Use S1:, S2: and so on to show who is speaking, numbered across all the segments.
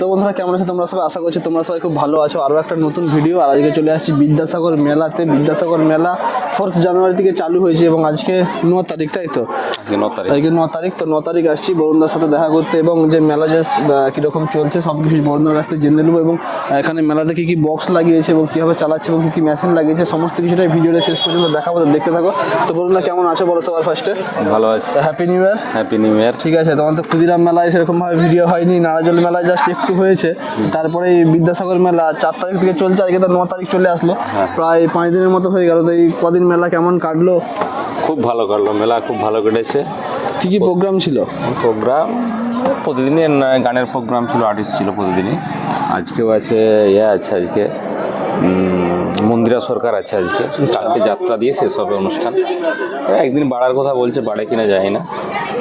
S1: তো বন্ধুরা কেমন আছো তোমরা সবাই? আশা করছি তোমরা সবাই খুব ভালো আছো। আরও একটা নতুন ভিডিও আর আজকে চলে আসছি বিদ্যাসাগর মেলাতে। বিদ্যাসাগর মেলা ফোর্থ জানুয়ারি থেকে চালু হয়েছে এবং আজকে ন তারিখ তাই তো?
S2: আজকে ন তারিখ।
S1: আজকে ন তারিখ তো ন তারিখ আসছি বরুণদার সাথে দেখা করতে এবং যে মেলা যে কীরকম চলছে সব কিছু বরুণদার কাছ থেকে জেনে নেব এবং এখানে মেলাতে কী কী বক্স লাগিয়েছে এবং কীভাবে চালাচ্ছে এবং কী কী মেশিন লাগিয়েছে সমস্ত কিছুটাই ভিডিওটা শেষ পর্যন্ত দেখাবো দেখতে থাকো। তো বরুণদা কেমন আছো বলো সবার ফার্স্টে
S2: ভালো আছে।
S1: Happy new year
S2: happy new year
S1: ঠিক আছে তোমার তো ক্ষুদিরাম মেলায় সেরকমভাবে ভিডিও হয়নি নারাজল মেলায় জাস্ট একটু হয়েছে। তারপরে এই বিদ্যাসাগর মেলা চার তারিখ থেকে চলছে আজকে তো ন তারিখ চলে আসলো। প্রায় পাঁচ দিনের মতো হয়ে গেল। তো এই কদিন মেলা কেমন কাটলো?
S2: খুব ভালো কাটলো। মেলা খুব ভালো কেটেছে।
S1: কী কী প্রোগ্রাম ছিল?
S2: প্রোগ্রাম প্রতিদিনই গানের প্রোগ্রাম ছিল আর্টিস্ট ছিল প্রতিদিনই। আজকেও আছে ইয়ে আছে আজকে। মন্দিরা সরকার আছে আজকে। কালকে যাত্রা দিয়ে শেষ হবে অনুষ্ঠান। একদিন বাড়ার কথা বলছে বাড়ে কিনা যায় না।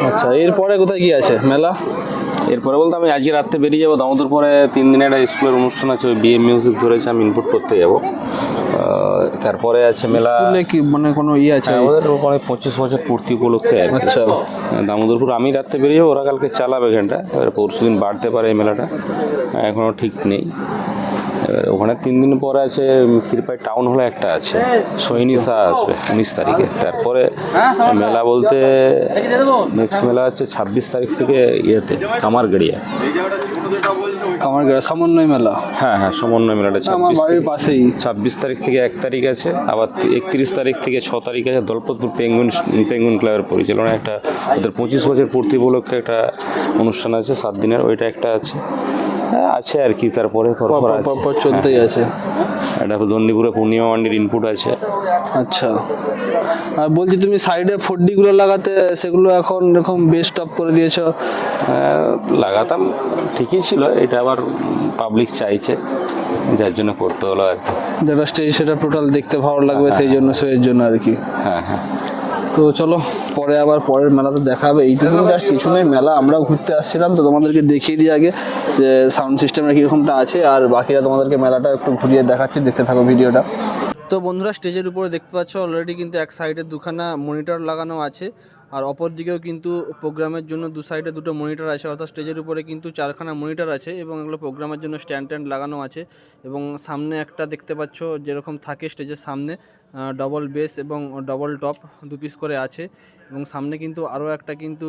S1: আচ্ছা এরপরে কোথায় কি আছে? মেলা?
S2: এরপরে বলতে আমি আজকে রাত্রে বেরিয়ে যাব। দামোদর পরে তিন দিনে একটা স্কুলের অনুষ্ঠান আছে ওই বিএম মিউজিক ধরেছে আমি ইনপুট করতে যাব। তারপরে আছে মেলা
S1: কি মানে কোনো ইয়ে আছে?
S2: আমাদের ওখানে পঁচিশ বছর পূর্তি উপলক্ষে।
S1: আচ্ছা।
S2: দামোদরপুর আমি রাত্রে বেরিয়ে যাব, ওরা কালকে চালাবে এখানটা। এবার পরশু দিন বাড়তে পারে এই মেলাটা। এখনও ঠিক নেই। এবার ওখানে তিন দিন পরে আছে ক্ষীরপাই টাউন হলে একটা আছে। সৈনী শাহ আসবে উনিশ তারিখে। তারপরে মেলা বলতে নেক্সট মেলা হচ্ছে ছাব্বিশ তারিখ থেকে ইয়েতে কামারগাড়িয়া।
S1: আমার গ্রাম সমন্বয় মেলা।
S2: হ্যাঁ হ্যাঁ সমন্বয় মেলাটা
S1: আমার বাড়ির পাশেই।
S2: ছাব্বিশ তারিখ থেকে এক তারিখ আছে আবার একত্রিশ তারিখ থেকে ছ তারিখ আছে দলপতপুর পেঙ্গুইন পেঙ্গুইন ক্লাবের পরিচালনা একটা ওদের পঁচিশ বছর পূর্তি উপলক্ষে একটা অনুষ্ঠান আছে সাত দিনের ওইটা একটা আছে। আছে আর কি তারপরে পরপর
S1: পর
S2: আছে।
S1: চলতেই
S2: একটা দন্ডিপুরে পূর্ণিমা মান্ডির ইনপুট আছে।
S1: আচ্ছা। আর বলছি তুমি সাইডে ফোরডিগুলো লাগাতে সেগুলো এখন এরকম বেস্ট অফ করে দিয়েছ?
S2: আহ, লাগাতাম ঠিকই ছিল এটা আবার পাবলিক চাইছে যার জন্য করতে হলো আর কি।
S1: যেটা স্টেজ সেটা টোটাল দেখতে ভালো লাগবে সেই জন্য সেই জন্য আর কি।
S2: হ্যাঁ হ্যাঁ।
S1: তো চলো পরে আবার পরের মেলাতে দেখা হবে। এইটুকু জাস্ট কিছু নেই মেলা আমরাও ঘুরতে আসছিলাম তো তোমাদেরকে দেখিয়ে দিই আগে যে সাউন্ড সিস্টেমের কীরকমটা আছে আর বাকিরা তোমাদেরকে মেলাটা একটু ঘুরিয়ে দেখাচ্ছি দেখতে থাকো ভিডিওটা। তো বন্ধুরা স্টেজের উপরে দেখতে পাচ্ছ অলরেডি কিন্তু এক সাইডে দুখানা মনিটর লাগানো আছে। আর অপর দিকেও কিন্তু প্রোগ্রামের জন্য দু সাইডে দুটো মনিটর আছে, অর্থাৎ স্টেজের উপরে কিন্তু চারখানা মনিটর আছে এবং এগুলো প্রোগ্রামের জন্য স্ট্যান্ড ট্যান্ড লাগানো আছে এবং সামনে একটা দেখতে পাচ্ছ যেরকম থাকে স্টেজের সামনে ডবল বেস এবং ডবল টপ দু পিস করে আছে এবং সামনে কিন্তু আরও একটা কিন্তু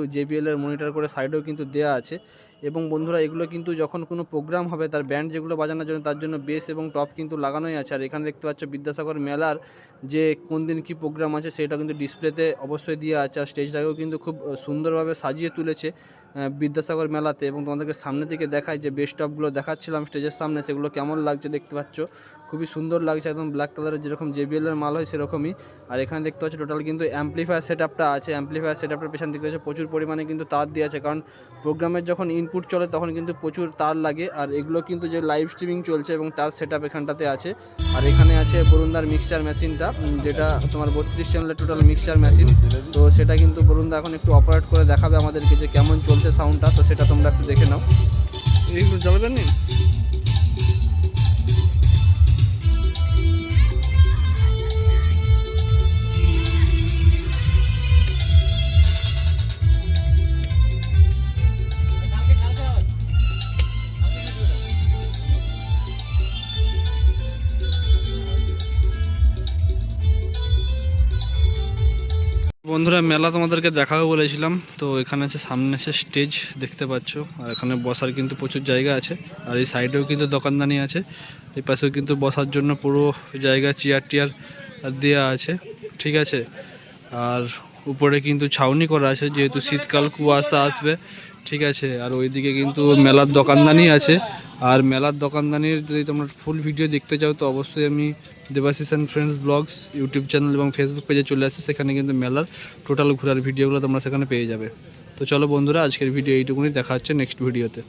S1: এর মনিটর করে সাইডেও কিন্তু দেয়া আছে এবং বন্ধুরা এগুলো কিন্তু যখন কোনো প্রোগ্রাম হবে তার ব্যান্ড যেগুলো বাজানোর জন্য তার জন্য বেস এবং টপ কিন্তু লাগানোই আছে আর এখানে দেখতে পাচ্ছ বিদ্যাসাগর মেলার যে কোন দিন কী প্রোগ্রাম আছে সেটা কিন্তু ডিসপ্লেতে অবশ্যই দেওয়া আছে আর স্টেজটাকেও কিন্তু খুব সুন্দরভাবে সাজিয়ে তুলেছে বিদ্যাসাগর মেলাতে এবং তোমাদেরকে সামনে থেকে দেখায় যে বেস্ট টপগুলো দেখাচ্ছিলাম স্টেজের সামনে, সেগুলো কেমন লাগছে দেখতে পাচ্ছ? খুবই সুন্দর লাগছে, একদম ব্ল্যাক কালারের যেরকম এর মাল হয় সেরকমই। আর এখানে দেখতে পাচ্ছ টোটাল কিন্তু অ্যাম্পলিফায়ার সেট আপটা আছে অ্যাম্পলিফায়ার সেট আপটার পেছন দেখতে পাচ্ছ প্রচুর পরিমাণে কিন্তু তার দিয়ে আছে, কারণ প্রোগ্রামের যখন ইনপুট চলে তখন কিন্তু প্রচুর তার লাগে, আর এগুলো কিন্তু যে লাইভ স্ট্রিমিং চলছে এবং তার সেট আপ এখানটাতে আছে। আর এখানে আছে বরুণদার মিক্সচার মেশিনটা যেটা তোমার বত্রিশ চ্যানেলের টোটাল মিক্সচার মেশিন তো সেটা কিন্তু বরুণদা এখন একটু অপারেট করে দেখাবে আমাদেরকে যে কেমন চলছে সাউন্ডটা তো সেটা তোমরা একটু দেখে নাও। এইগুলো জ্বালাবেন নি? বন্ধুরা, মেলা তোমাদেরকে দেখাবো বলেছিলাম। তো এখানে আছে সামনে আছে স্টেজ, দেখতে পাচ্ছ। আর এখানে বসার কিন্তু প্রচুর জায়গা আছে। আর এই সাইডেও কিন্তু দোকানদানি আছে। এই পাশেও কিন্তু বসার জন্য পুরো জায়গা চেয়ার টিয়ার দেওয়া আছে। ঠিক আছে? আর উপরে কিন্তু ছাউনি করা আছে, যেহেতু শীতকাল কুয়াশা আসবে। ঠিক আছে, আর ওইদিকে কিন্তু মেলার দোকানদানি আছে। আর মেলার দোকানদানির যদি তোমরা ফুল ভিডিও দেখতে চাও, তো অবশ্যই আমি Debashis and friends blogs YouTube channel এবং ফেসবুক পেজে চলে আসে সেখানে কিন্তু মেলার টোটাল ঘোরার ভিডিওগুলো তোমরা সেখানে পেয়ে যাবে। তো চলো বন্ধুরা, আজকের ভিডিও এইটুকুনি। দেখা হচ্ছে নেক্সট ভিডিওতে